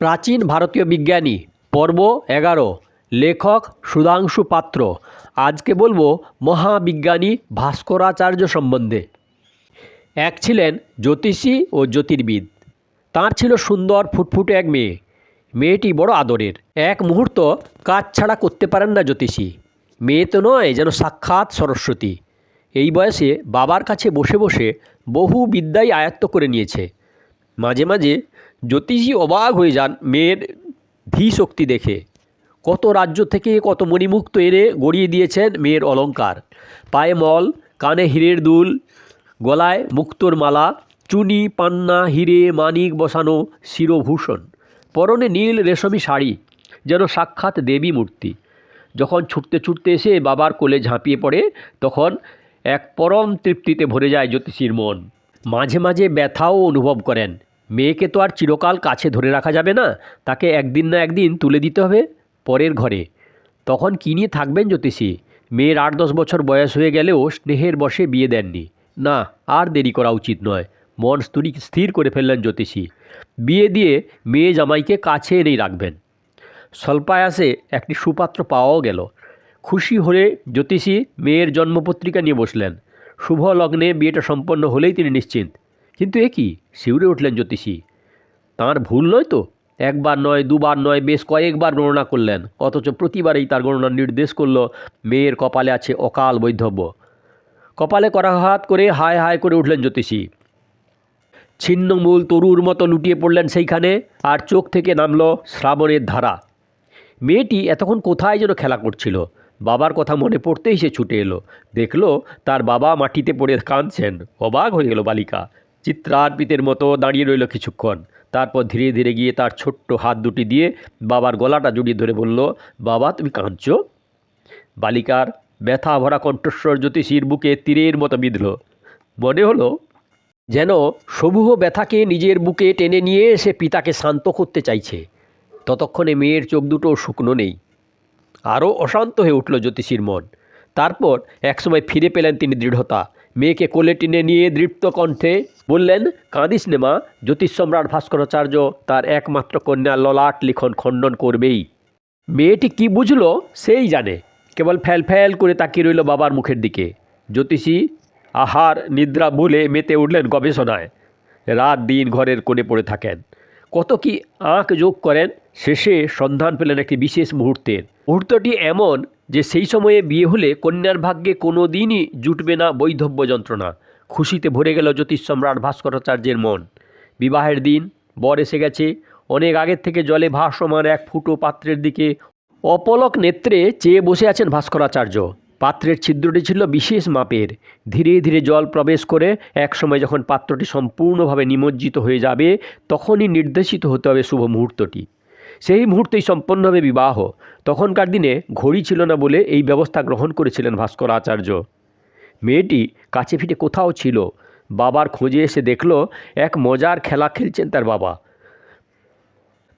প্রাচীন ভারতীয় বিজ্ঞানী পর্ব এগারো, লেখক সুধাংশু পাত্র। আজকে বলব মহাবিজ্ঞানী ভাস্করাচার্য সম্বন্ধে। এক ছিলেন জ্যোতিষী ও জ্যোতির্বিদ। তাঁর ছিল সুন্দর ফুটফুটে এক মেয়ে। মেয়েটি বড় আদরের। এক মুহূর্ত কাজ ছাড়া করতে পারেন না জ্যোতিষী। মেয়ে তো নয়, যেন সাক্ষাৎ সরস্বতী। এই বয়সে বাবার কাছে বসে বসে বহু বিদ্যাই আয়ত্ত করে নিয়েছে। মাঝে মাঝে জ্যোতিষী অবাক হয়ে যান মেয়ের ধী শক্তি দেখে। কত রাজ্য থেকে কত মণিমুক্ত এনে গড়িয়ে দিয়েছেন মেয়ের অলঙ্কার। পায়ে মল, কানে হীরের দুল, গলায় মুক্তোর মালা, চুনি, পান্না, হিরে, মানিক বসানো শিরভূষণ। পরনে নীল রেশমি শাড়ি, যেন সাক্ষাৎ দেবী মূর্তি। যখন ছুটতে ছুটতে এসে বাবার কোলে ঝাঁপিয়ে পড়ে, তখন এক পরম তৃপ্তিতে ভরে যায় জ্যোতিষীর মন। মাঝে মাঝে ব্যথাও অনুভব করেন। মেয়েকে তো আর চিরকাল কাছে ধরে রাখা যাবে না, তাকে একদিন না একদিন তুলে দিতে হবে পরের ঘরে। তখন কী নিয়ে থাকবেন জ্যোতিষী? মেয়ের আট দশ বছর বয়স হয়ে গেলেও স্নেহের বসে বিয়ে দেননি। না, আর দেরি করা উচিত নয়। মন স্থির স্থির করে ফেললেন জ্যোতিষী। বিয়ে দিয়ে মেয়ে জামাইকে কাছে এনেই রাখবেন। স্বল্পায়াসে একটি সুপাত্র পাওয়াও গেল। খুশি হয়ে জ্যোতিষী মেয়ের জন্মপত্রিকা নিয়ে বসলেন। শুভ লগ্নে বিয়েটা সম্পন্ন হলেই তিনি নিশ্চিন্ত। কিন্তু এ কি? শিউরে উঠলেন জ্যোতিষী। তাঁর ভুল নয় তো? একবার নয়, দুবার নয়, বেশ কয়েকবার গণনা করলেন। অথচ প্রতিবারেই তার গণনা নির্দেশ করল, মেয়ের কপালে আছে অকাল বৈধব্য। কপালে করাঘাত করে হায় হায় করে উঠলেন জ্যোতিষী। ছিন্নমূল তরুর মতো লুটিয়ে পড়লেন সেইখানে আর চোখ থেকে নামল শ্রাবণের ধারা। মেয়েটি এতক্ষণ কোথায় যেন খেলা করছিল? বাবার কথা মনে পড়তেই সে ছুটে এলো। দেখল তার বাবা মাটিতে পড়ে কাঁদছেন। অবাক হয়ে গেল বালিকা। চিত্রার্পিতের মতো দাঁড়িয়ে রইল কিছুক্ষণ। তারপর ধীরে ধীরে গিয়ে তার ছোট্ট হাত দুটি দিয়ে বাবার গলাটা জড়িয়ে ধরে বলল, বাবা, তুমি কাঁদছো? বালিকার ব্যথা ভরা কণ্ঠস্বর জ্যোতিষীর বুকে তীরের মতো বিঁধল। মনে হলো যেন সমূহ ব্যথাকে নিজের বুকে টেনে নিয়ে এসে পিতাকে শান্ত করতে চাইছে। ততক্ষণে মেয়ের চোখ দুটো শুকনো নেই। আরও অশান্ত হয়ে উঠল জ্যোতিষীর মন। তারপর একসময় ফিরে পেলেন তিনি দৃঢ়তা। মেয়েকে কোলে টেনে নিয়ে দৃপ্ত কণ্ঠে বললেন, কাঁদিস নে মা, জ্যোতিষ সম্রাট ভাস্করাচার্য তার একমাত্র কন্যা ললাট লিখন খণ্ডন করবেই। মেয়েটি কি বুঝলো সেই জানে, কেবল ফ্যাল ফ্যাল করে তাকিয়ে রইল বাবার মুখের দিকে। জ্যোতিষী আহার নিদ্রা ভুলে মেতে উঠলেন গবেষণায়। রাত দিন ঘরের কোণে পড়ে থাকেন। কত কি আঁক যোগ করেন, শেষে সন্ধান পেলেন একটি বিশেষ মুহূর্তের। মুহূর্তটি এমন যে সেই সময়ে বিয়ে হলে কন্যার ভাগ্যে কোনো দিনই জুটবে না বৈধব্য যন্ত্রণা। খুশিতে ভরে গেল জ্যোতিষ সম্রাট ভাস্করাচার্যের মন। বিবাহের দিন, বর এসে গেছে। অনেক আগের থেকে জলে ভাসমান এক ফুটো পাত্রের দিকে অপলক নেত্রে চেয়ে বসে আছেন ভাস্করাচার্য পাত্রের ছিদ্রটি ছিল বিশেষ মাপের। ধীরে ধীরে জল প্রবেশ করে একসময় যখন পাত্রটি সম্পূর্ণভাবে নিমজ্জিত হয়ে যাবে, তখনই নির্দেশিত হতে হবে শুভ মুহূর্তটি। সেই মুহূর্তেই সম্পন্ন হবে বিবাহ। তখনকার দিনে ঘড়ি ছিল না বলে এই ব্যবস্থা গ্রহণ করেছিলেন ভাস্করাচার্য মেয়েটি কাছে ফিটে কোথাও ছিল? বাবার খোঁজে এসে দেখল, এক মজার খেলা খেলছেন তার বাবা।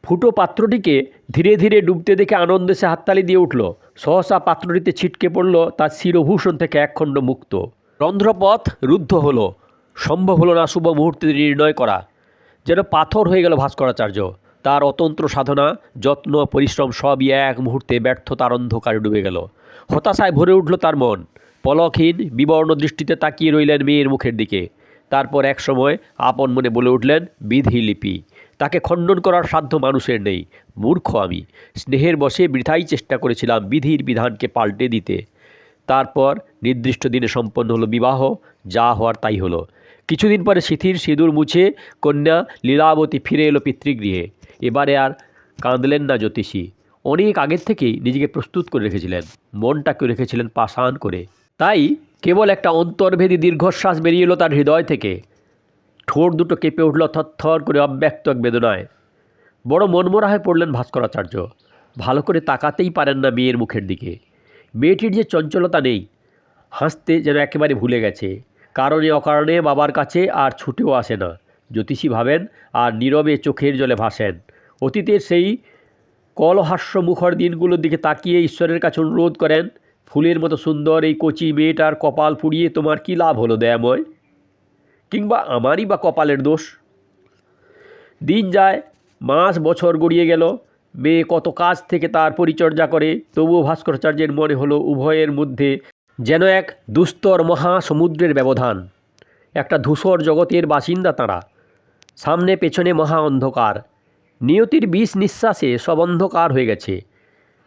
ফুটো পাত্রটিকে ধীরে ধীরে ডুবতে দেখে আনন্দে সে হাততালি দিয়ে উঠল। সহসা পাত্রটিতে ছিটকে পড়ল, তার শিরভূষণ থেকে একখণ্ড মুক্ত। রন্ধ্রপথ রুদ্ধ হলো। সম্ভব হলো না শুভ মুহূর্তে নির্ণয় করা। যেন পাথর হয়ে গেল ভাস্করাচার্য তার অতন্ত্র সাধনা, যত্ন, পরিশ্রম সবই এক মুহূর্তে ব্যর্থতার অন্ধকারে ডুবে গেল। হতাশায় ভরে উঠল তার মন। পলকহীন, বিবর্ণ দৃষ্টিতে তাকিয়ে রইলেন মেয়ের মুখের দিকে। তারপর এক সময় আপন মনে বলে উঠলেন, বিধি লিপি। তাকে খণ্ডন করার সাধ্য মানুষের নেই, মূর্খ আমি। স্নেহের বসে বৃথাই চেষ্টা করেছিলাম বিধির বিধানকে পাল্টে দিতে। তারপর নির্দিষ্ট দিনে সম্পন্ন হলো বিবাহ, যা হওয়ার তাই হলো। কিছুদিন পরে শিথির সিঁদুর মুছে কন্যা লীলাবতী ফিরে এলো পিতৃগৃহে। এবারে আর কাঁদলেন না জ্যোতিষী। অনেক আগের থেকেই নিজেকে প্রস্তুত করে রেখেছিলেন মনটাকে রেখেছিলেন পাষাণ করে। তাই কেবল একটা অন্তর্ভেদী দীর্ঘশ্বাস বেরিয়ে এলো তার হৃদয় থেকে। ঠোঁট দুটো কেঁপে উঠল থরথর করে অব্যক্ত এক বেদনায়। বড় মনমরা হয়ে পড়লেন ভাস্করাচার্য। ভালো করে তাকাতেই পারেন না মেয়ের মুখের দিকে। মেয়েটির যে চঞ্চলতা নেই, হাসতে যেন একেবারে ভুলে গেছে। কারণে অকারণে বাবার কাছে আর ছুটেও আসে না। জ্যোতিষী ভাবেন, আর নীরবে চোখের জলে ভাসেন। অতীতের সেই কলহাস্য মুখর দিনগুলোর দিকে তাকিয়ে ঈশ্বরের কাছে অনুরোধ করেন, ফুলের মতো সুন্দর এই কচি মেয়েটার কপাল পুড়িয়ে তোমার কী লাভ হলো দয়াময়? কিংবা আমারই বা কপালের দোষ? দিন যায়, মাস, বছর গড়িয়ে গেল, মেয়ে কত কাজ থেকে তার পরিচর্যা করে, তবুও ভাস্করাচার্যের মনে হলো উভয়ের মধ্যে যেন এক দুস্তর মহাসমুদ্রের ব্যবধান, একটা ধূসর জগতের বাসিন্দা তাঁরা, সামনে পেছনে মহা অন্ধকার। নিয়তির বিষ নিঃশ্বাসে সব অন্ধকার হয়ে গেছে।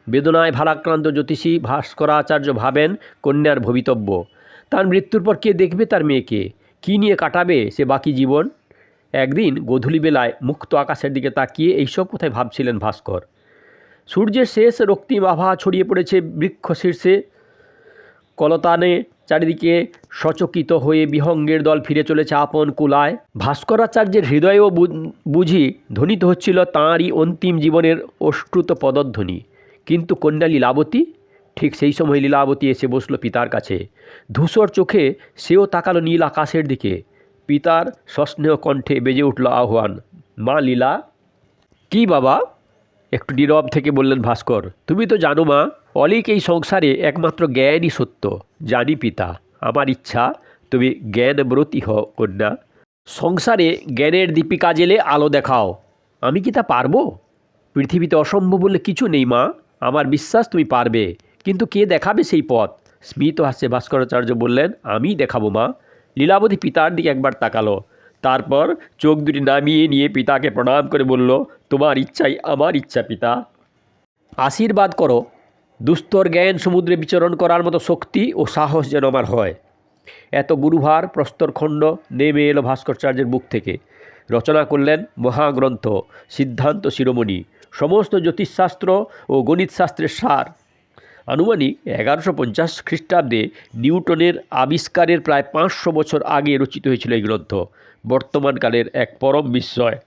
বেদনায় ভারাক্রান্ত জ্যোতিষী ভাস্করাচার্য ভাবেন, কন্যার ভবিতব্য। তার মৃত্যুর পর কে দেখবে তার মেয়েকে? কী নিয়ে কাটাবে সে বাকি জীবন? একদিন গোধূলি বেলায় মুক্ত আকাশের দিকে তাকিয়ে এইসব কথায় ভাবছিলেন ভাস্কর। সূর্যের শেষ রক্তিম আভা ছড়িয়ে পড়েছে বৃক্ষ শীর্ষে। কলতানে চারিদিকে সচকিত হয়ে বিহঙ্গের দল ফিরে চলেছে আপন কুলায়। ভাস্করাচার্যের হৃদয়েও বুঝি ধ্বনিত হচ্ছিল তাঁরই অন্তিম জীবনের অশ্রুত পদধ্বনি। কিন্তু কন্যা লীলাবতী? ঠিক সেই সময় লীলাবতী এসে বসল পিতার কাছে। ধূসর চোখে সেও তাকালো নীল আকাশের দিকে। পিতার সস্নেহ কণ্ঠে বেজে উঠল আহ্বান, মা লীলা, কি বাবা? একটু নীরব থেকে বললেন ভাস্কর, তুমি তো জানো মা অলিক এই সংসারে একমাত্র জ্ঞানই সত্য, জানি পিতা। আমার ইচ্ছা, তুমি জ্ঞানব্রতী হও, কন্যা। সংসারে জ্ঞানের দীপিকা জেলে আলো দেখাও। আমি কি তা পারব? পৃথিবীতে অসম্ভব বলে কিছু নেই, মা। আমার বিশ্বাস তুমি পারবে। কিন্তু কে দেখাবে সেই পথ? স্মিত হাস্যে ভাস্করাচার্য বললেন আমিই দেখাবো, মা। লীলাবতী পিতার দিকে একবার তাকালো। তারপর চোখ দুটি নামিয়ে নিয়ে পিতাকে প্রণাম করে বলল, তোমার ইচ্ছাই আমার ইচ্ছা, পিতা। আশীর্বাদ করো দুস্তর জ্ঞান সমুদ্রে বিচরণ করার মতো শক্তি ও সাহস যেন আমার হয়। এত গুরুভার প্রস্তরখণ্ড নেমে এলো ভাস্করাচার্যের বুক থেকে। রচনা করলেন মহাগ্রন্থ, সিদ্ধান্ত শিরোমণি, সমস্ত জ্যোতিষশাস্ত্র ও গণিতশাস্ত্রের সার। আনুমানিক এগারোশো পঞ্চাশ খ্রিস্টাব্দে নিউটনের আবিষ্কারের প্রায় পাঁচশো বছর আগে রচিত হয়েছিল এই গ্রন্থ বর্তমানকালের এক পরম বিস্ময়।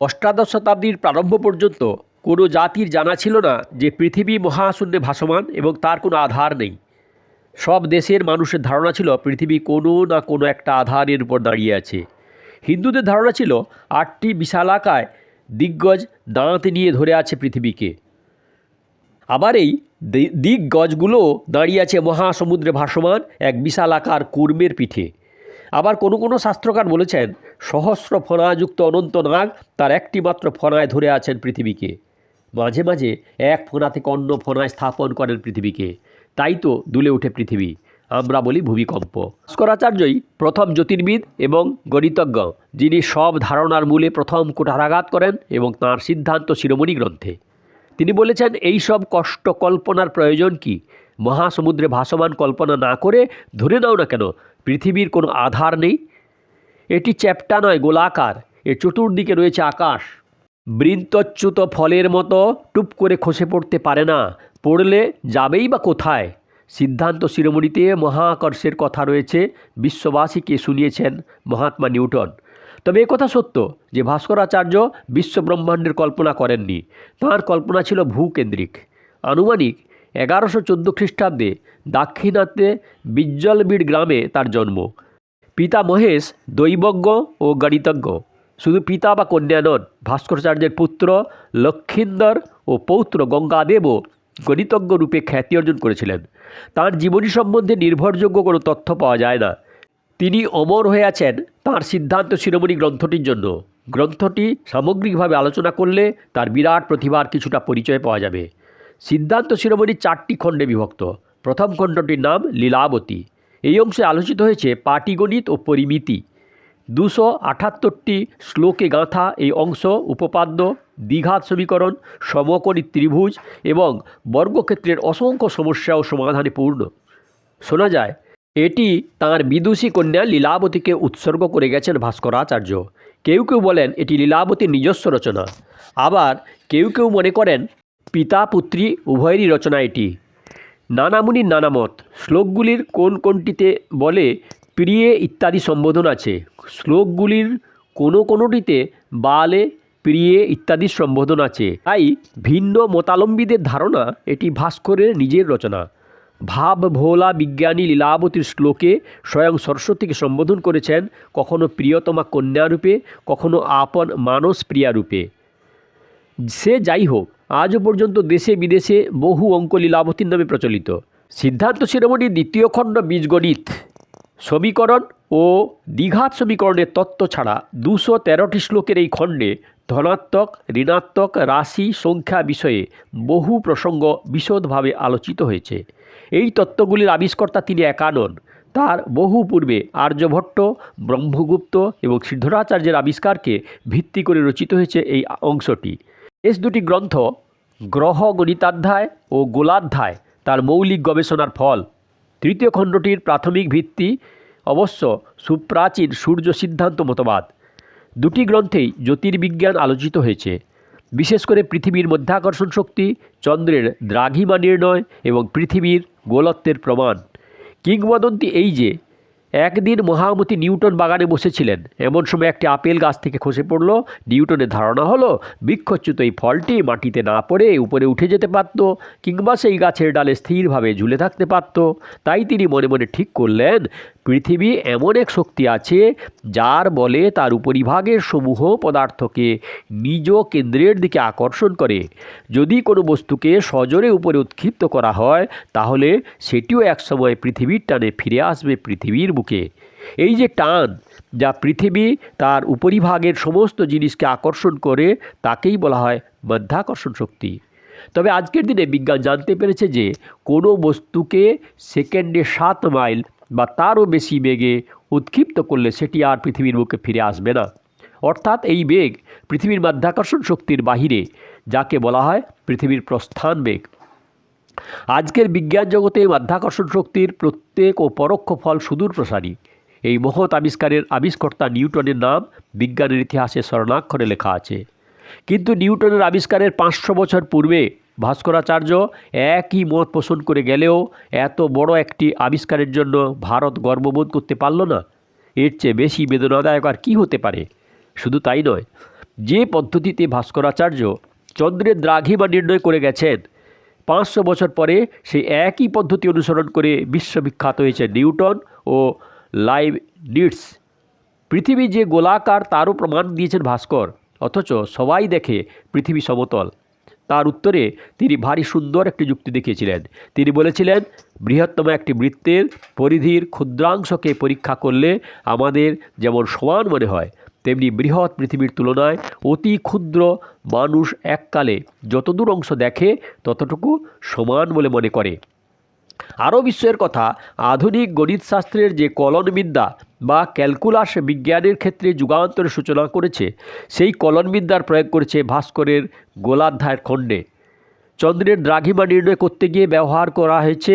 অষ্টাদশ শতাব্দীর প্রারম্ভ পর্যন্ত কোনো জাতির জানা ছিল না যে পৃথিবী মহাশূন্যে ভাসমান এবং তার কোনো আধার নেই। সব দেশের মানুষের ধারণা ছিল পৃথিবী কোনো না কোনো একটা আধারের উপর দাঁড়িয়ে আছে। হিন্দুদের ধারণা ছিল আটটি বিশালাকায় দিগ্গজ দাঁত নিয়ে ধরে আছে পৃথিবীকে। আবার এই দিগ্গজগুলো দাঁড়িয়ে আছে মহাসমুদ্রে ভাসমান এক বিশালাকার কুর্মের পিঠে। আবার কোনো কোনো শাস্ত্রকার বলেছেন, সহস্র ফণাযুক্ত অনন্ত নাগ তার একটি মাত্র ফণায় ধরে আছেন পৃথিবীকে। মাঝে মাঝে এক ফোনা থেকে অন্য ফোনায় স্থাপন করেন পৃথিবীকে। তাই তো দুলে ওঠে পৃথিবী। আমরা বলি ভূমিকম্প। ভাস্করাচার্যই প্রথম জ্যোতির্বিদ এবং গণিতজ্ঞ, যিনি সব ধারণার মূলে প্রথম কুঠারাঘাত করেন এবং তাঁর সিদ্ধান্ত শিরোমণি গ্রন্থে। তিনি বলেছেন, এই সব কষ্ট কল্পনার প্রয়োজন কি? মহাসমুদ্রে ভাসমান কল্পনা না করে ধরে নাও না কেন? পৃথিবীর কোনো আধার নেই? এটি চ্যাপ্টা নয়, গোলাকার। এর চতুর্দিকে রয়েছে আকাশ। বৃন্তচ্যুত ফলের মতো টুপ করে খসে পড়তে পারে না, পড়লে যাবেই বা কোথায়? সিদ্ধান্ত শিরোমণিতে মহাকর্ষের কথা রয়েছে, বিশ্ববাসীকে শুনিয়েছেন মহাত্মা নিউটন। তবে কথা সত্য যে ভাস্করাচার্য বিশ্বব্রহ্মাণ্ডের কল্পনা করেননি। তাঁর কল্পনা ছিল ভূকেন্দ্রিক। আনুমানিক এগারোশো চোদ্দ খ্রিস্টাব্দে দাক্ষিণাত্যে বিজ্জলবিড় গ্রামে তার জন্ম। পিতা মহেশ দৈবজ্ঞ ও গণিতজ্ঞ। শুধু পিতা বা কন্যা নন ভাস্করাচার্যের পুত্র লক্ষিন্দর ও পৌত্র গঙ্গাদেবও গণিতজ্ঞ রূপে খ্যাতি অর্জন করেছিলেন তার জীবনী সম্বন্ধে নির্ভরযোগ্য কোনো তথ্য পাওয়া যায় না তিনি অমর হয়ে আছেন তাঁর সিদ্ধান্ত শিরোমণি গ্রন্থটির জন্য গ্রন্থটি সামগ্রিকভাবে আলোচনা করলে তার বিরাট প্রতিভার কিছুটা পরিচয় পাওয়া যাবে সিদ্ধান্ত শিরোমণি চারটি খণ্ডে বিভক্ত প্রথম খণ্ডটির নাম লীলাবতী এই অংশে আলোচিত হয়েছে পাটিগণিত ও পরিমিতি দুশো আটাত্তরটি শ্লোকে গাঁথা এই অংশ উপপাদ্য, দ্বিঘাত সমীকরণ, সমকোণী ত্রিভুজ এবং বর্গক্ষেত্রের অসংখ্য সমস্যা ও সমাধানে পূর্ণ শোনা যায়, এটি তাঁর বিদুষী কন্যা লীলাবতীকে উৎসর্গ করে গেছেন ভাস্করাচার্য। কেউ কেউ বলেন এটি লীলাবতীর নিজস্ব রচনা। আবার কেউ কেউ মনে করেন পিতা পুত্রী উভয়েরই রচনা এটি। নানামুনির নানামত, শ্লোকগুলির কোন কোনটিতে বলে প্রিয়ে ইত্যাদি সম্বোধন আছে। শ্লোকগুলির কোনো কোনোটিতে বালে প্রিয়ে ইত্যাদি সম্বোধন আছে। তাই ভিন্ন মতালম্বীদের ধারণা এটি ভাস্করের নিজের রচনা। ভাব ভোলা বিজ্ঞানী লীলাবতীর শ্লোকে স্বয়ং সরস্বতীকে সম্বোধন করেছেন কখনো প্রিয়তমা কন্যারূপে কখনো আপন মানস প্রিয়ারূপে সে যাই হোক, আজও পর্যন্ত দেশে বিদেশে বহু অঙ্ক লীলাবতীর নামে প্রচলিত। সিদ্ধান্ত শিরোমণির দ্বিতীয় খণ্ড বীজগণিত। সমীকরণ ও দ্বিঘাত সমীকরণের তত্ত্ব ছাড়া দুশো তেরোটি শ্লোকের এই খণ্ডে ধনাত্মক, ঋণাত্মক রাশি সংখ্যা বিষয়ে বহু প্রসঙ্গ বিশদভাবে আলোচিত হয়েছে। এই তত্ত্বগুলির আবিষ্কর্তা তিনি একা নন তার বহু পূর্বে আর্যভট্ট, ব্রহ্মগুপ্ত এবং সিদ্ধরাচার্যের আবিষ্কারকে ভিত্তি করে রচিত হয়েছে এই অংশটি। শেষ দুটি গ্রন্থ, গ্রহ গণিতাধ্যায় ও গোলাধ্যায়, তার মৌলিক গবেষণার ফল। তৃতীয় খণ্ডটির প্রাথমিক ভিত্তি অবশ্য সুপ্রাচীন সূর্য সিদ্ধান্ত মতবাদ। দুটি গ্রন্থেই জ্যোতির্বিজ্ঞান আলোচিত হয়েছে। বিশেষ করে পৃথিবীর মধ্যাকর্ষণ শক্তি, চন্দ্রের দ্রাঘিমা নির্ণয় এবং পৃথিবীর গোলত্বের প্রমাণ। কিংবদন্তি এই যে একদিন মহামতি নিউটন বাগানে বসেছিলেন। এমন সময় একটি আপেল গাছ থেকে খসে পড়ল। নিউটনের ধারণা হলো বৃক্ষচ্যুত এই ফলটি মাটিতে না পড়ে উপরে উঠে যেতে পারত, কিংবা সেই গাছের ডালে স্থিরভাবে ঝুলে থাকতে পারত। তাই তিনি মনে মনে ঠিক করলেন পৃথিবী এমন এক শক্তি আছে যার বলে তার উপরিভাগের সমূহ পদার্থকে নিজ কেন্দ্রের দিকে আকর্ষণ করে। যদি কোনো বস্তুকে সজোরে উপরে উৎক্ষিপ্ত করা হয়, তাহলে সেটিও একসময় পৃথিবীর টানে ফিরে আসবে পৃথিবীর বুকে। এই যে টান যা পৃথিবী তার উপরিভাগের সমস্ত জিনিসকে আকর্ষণ করে, তাকেই বলা হয় মধ্যাকর্ষণ শক্তি। তবে আজকের দিনে বিজ্ঞান জানতে পেরেছে যে কোনো বস্তুকে সেকেন্ডে সাত মাইল বা তারও বেশি বেগে উৎক্ষিপ্ত করলে সেটি আর পৃথিবীর বুকে ফিরে আসবে না। অর্থাৎ এই বেগ পৃথিবীর মাধ্যাকর্ষণ শক্তির বাহিরে, যাকে বলা হয় পৃথিবীর প্রস্থান বেগ। আজকের বিজ্ঞান জগতে মাধ্যাকর্ষণ শক্তির প্রত্যেক ও পরোক্ষ ফল সুদূর প্রসারী। এই মহৎ আবিষ্কারের আবিষ্কর্তা নিউটনের নাম বিজ্ঞানের ইতিহাসে স্মরণাক্ষরে লেখা আছে। কিন্তু নিউটনের আবিষ্কারের পাঁচশো বছর পূর্বে ভাস্করাচার্য একই মত পোষণ করে গেলেও এত বড় একটি আবিষ্কারের জন্য ভারত গর্ববোধ করতে পারল না। এর চেয়ে বেশি বেদনাদায়ক আর কী হতে পারে? শুধু তাই নয়, যে পদ্ধতিতে ভাস্করাচার্য চন্দ্রের দ্রাঘিমা নির্ণয় করে গেছেন, পাঁচশো বছর পরে সেই একই পদ্ধতি অনুসরণ করে বিশ্ববিখ্যাত হয়েছে নিউটন ও লাইভ নিডস পৃথিবী যে গোলাকার তারও প্রমাণ দিয়েছেন ভাস্কর, অথচ সবাই দেখে পৃথিবী সমতল। তার উত্তরে তিনি ভারী সুন্দর একটি যুক্তি দেখিয়েছিলেন। তিনি বলেছিলেন, বৃহত্তম একটি বৃত্তের পরিধির ক্ষুদ্রাংশকে পরীক্ষা করলে আমাদের যেমন সমান মনে হয়, তেমনি বৃহৎ পৃথিবীর তুলনায় অতি ক্ষুদ্র মানুষ এককালে যতদূর অংশ দেখে ততটুকু সমান বলে মনে করে। আরও বিশ্বের কথা, আধুনিক গণিতশাস্ত্রের যে কলনবিদ্যা বা ক্যালকুলাস বিজ্ঞানের ক্ষেত্রে যুগান্তরের সূচনা করেছে, সেই কলনবিদ্যার প্রয়োগ করেছে ভাস্করের গোলাধ্যায়ের খণ্ডে। চন্দ্রের দ্রাঘিমা নির্ণয় করতে গিয়ে ব্যবহার করা হয়েছে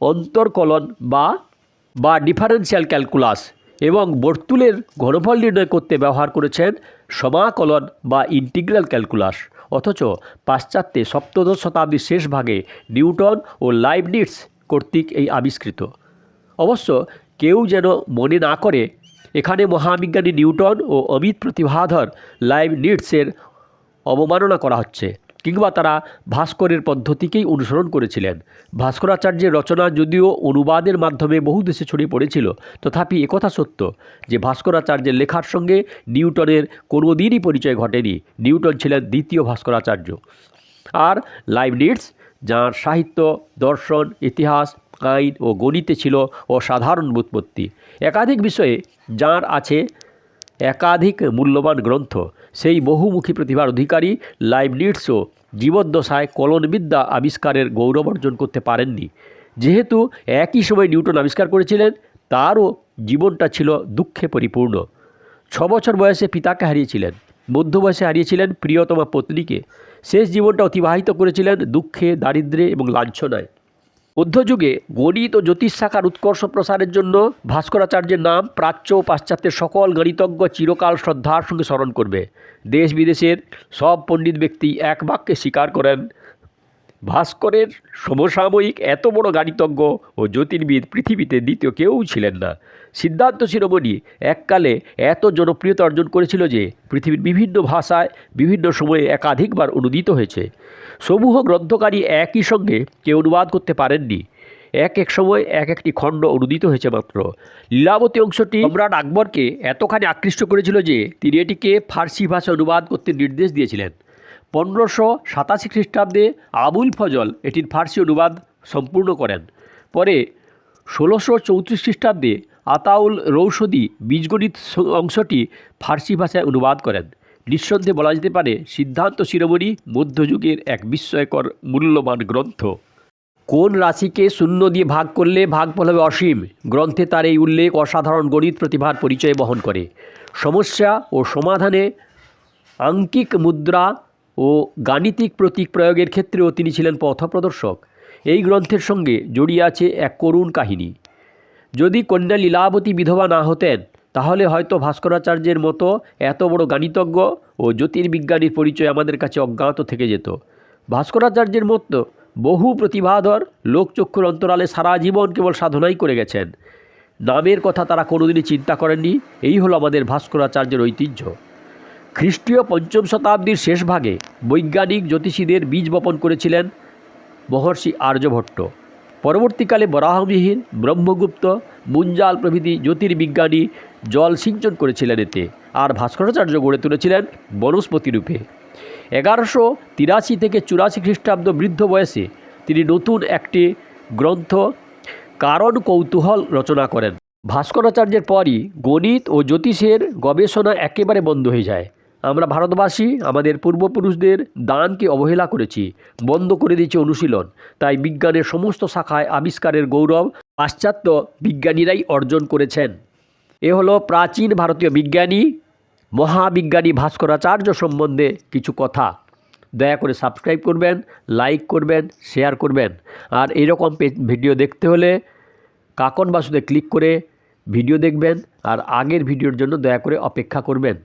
অন্তর্কলন বা বা ডিফারেন্সিয়াল ক্যালকুলাস এবং বর্তুলের ঘনফল নির্ণয় করতে ব্যবহার করেছেন সমাকলন বা ইন্টিগ্রাল ক্যালকুলাস। অথচ পাশ্চাত্যে সপ্তদশ শতাব্দীর শেষ ভাগে নিউটন ও লাইবনিটস কর্তৃক এই আবিষ্কৃত। অবশ্য কেউ যেন মনে না করে। এখানে মহাবিজ্ঞানী নিউটন ও অমিত প্রতিভাধর লাইবনিটসের অবমাননা করা হচ্ছে, কিংবা তারা ভাস্করের পদ্ধতিকেই অনুসরণ করেছিলেন। ভাস্করাচার্যের রচনা যদিও অনুবাদের মাধ্যমে বহু দেশে ছড়িয়ে পড়েছিল, তথাপি একথা সত্য যে ভাস্করাচার্যের লেখার সঙ্গে নিউটনের কোনো দিনই পরিচয় ঘটেনি। নিউটন ছিলেন দ্বিতীয় ভাস্করাচার্য। আর লাইভ লাইবনিটস যাঁর সাহিত্য, দর্শন, ইতিহাস আইন ও গণিতে ছিল অসাধারণ বুৎপত্তি একাধিক বিষয়ে যাঁর আছে একাধিক মূল্যবান গ্রন্থ, সেই বহুমুখী প্রতিভার অধিকারী লাইবনিটসও জীবদ্দশায় কলনবিদ্যা আবিষ্কারের গৌরব অর্জন করতে পারেননি। যেহেতু একই সময় নিউটন আবিষ্কার করেছিলেন, তারও জীবনটা ছিল দুঃখে পরিপূর্ণ। ছ বছর বয়সে পিতাকে হারিয়েছিলেন, মধ্য বয়সে হারিয়েছিলেন প্রিয়তমা পত্নীকে। শেষ জীবনটা অতিবাহিত করেছিলেন দুঃখে, দারিদ্র্যে এবং লাঞ্ছনায়। মধ্যযুগে গণিত ও জ্যোতিষ শাখার উৎকর্ষ প্রসারের জন্য ভাস্করাচার্যের নাম প্রাচ্য ও পাশ্চাত্যের সকল গণিতজ্ঞ চিরকাল শ্রদ্ধার সঙ্গে স্মরণ করবে। দেশ বিদেশের সব পণ্ডিত ব্যক্তি এক বাক্যে স্বীকার করেন, ভাস্করের সমসাময়িক এত বড় গণিতজ্ঞ ও জ্যোতির্বিদ পৃথিবীতে দ্বিতীয় কেউ ছিলেন না। সিদ্ধান্ত শিরোমণি এককালে এত জনপ্রিয়তা অর্জন করেছিল যে পৃথিবীর বিভিন্ন ভাষায় বিভিন্ন সময়ে একাধিকবার অনুদিত হয়েছে। সমূহ গ্রন্থকারী একই সঙ্গে কেউ অনুবাদ করতে পারেননি। এক এক সময় এক একটি খণ্ড অনুদিত হয়েছে মাত্র। লীলাবতী অংশটি সম্রাট আকবরকে এতখানি আকৃষ্ট করেছিল যে তিনি এটিকে ফার্সি ভাষা অনুবাদ করতে নির্দেশ দিয়েছিলেন। পনেরোশো সাতাশি খ্রিস্টাব্দে আবুল ফজল এটির ফার্সি অনুবাদ সম্পূর্ণ করেন। পরে ষোলোশো চৌত্রিশ খ্রিস্টাব্দে আতাউল রৌষদি বীজগণিত অংশটি ফার্সি ভাষায় অনুবাদ করেন। নিঃসন্দেহে বলা যেতে পারে সিদ্ধান্ত শিরোমণি মধ্যযুগের এক বিস্ময়কর মূল্যবান গ্রন্থ। কোন রাশিকে শূন্য দিয়ে ভাগ করলে ভাগফল হবে অসীম? গ্রন্থে তার এই উল্লেখ অসাধারণ গণিত প্রতিভার পরিচয় বহন করে। সমস্যা ও সমাধানে আঙ্কিক মুদ্রা ও গাণিতিক প্রতীক প্রয়োগের ক্ষেত্রেও তিনি ছিলেন পথপ্রদর্শক। এই গ্রন্থের সঙ্গে জড়িয়ে আছে এক করুণ কাহিনী। যদি কন্যা লীলাবতী বিধবা না হতেন, তাহলে হয়তো ভাস্করাচার্যের মতো এত বড় গাণিতজ্ঞ ও জ্যোতির্বিজ্ঞানীর পরিচয় আমাদের কাছে অজ্ঞাত থেকে যেত। ভাস্করাচার্যের মতো বহু প্রতিভাধর লোকচক্ষুর অন্তরালে সারা জীবন কেবল সাধনাই করে গেছেন। নামের কথা তারা কোনোদিনই চিন্তা করেননি, এই হলো আমাদের ভাস্করাচার্যের ঐতিহ্য। খ্রিস্টীয় পঞ্চম শতাব্দীর শেষ ভাগে বৈজ্ঞানিক জ্যোতিষীদের বীজ বপন করেছিলেন মহর্ষি আর্যভট্ট। পরবর্তীকালে বরাহবিহীন ব্রহ্মগুপ্ত মুঞ্জাল প্রভৃতি জ্যোতির্বিজ্ঞানী জল সিঞ্চন করেছিলেন এতে, আর ভাস্করাচার্য গড়ে তুলেছিলেন বনস্পতি রূপে। এগারোশো তিরাশি থেকে চুরাশি খ্রিস্টাব্দ বৃদ্ধ বয়সে তিনি নতুন একটি গ্রন্থ কারণ কৌতূহল রচনা করেন। ভাস্করাচার্যের পরই গণিত ও জ্যোতিষের গবেষণা একেবারে বন্ধ হয়ে যায়। আমরা ভারতবাসী, আমাদের পূর্বপুরুষদের দানকে অবহেলা করেছি, বন্ধ করে দিয়েছি অনুশীলন। তাই বিজ্ঞানের সমস্ত শাখায় আবিষ্কারের গৌরব পাশ্চাত্য বিজ্ঞানীরাই অর্জন করেছেন। এ হলো প্রাচীন ভারতীয় বিজ্ঞানী, মহাবিজ্ঞানী ভাস্করাচার্য সম্বন্ধে কিছু কথা। দয়া করে সাবস্ক্রাইব করবেন, লাইক করবেন, শেয়ার করবেন। আর এইরকম পে- ভিডিও দেখতে হলে কাকন বাসুদে ক্লিক করে ভিডিও দেখবেন। আর আগের ভিডিওর জন্য দয়া করে অপেক্ষা করবেন।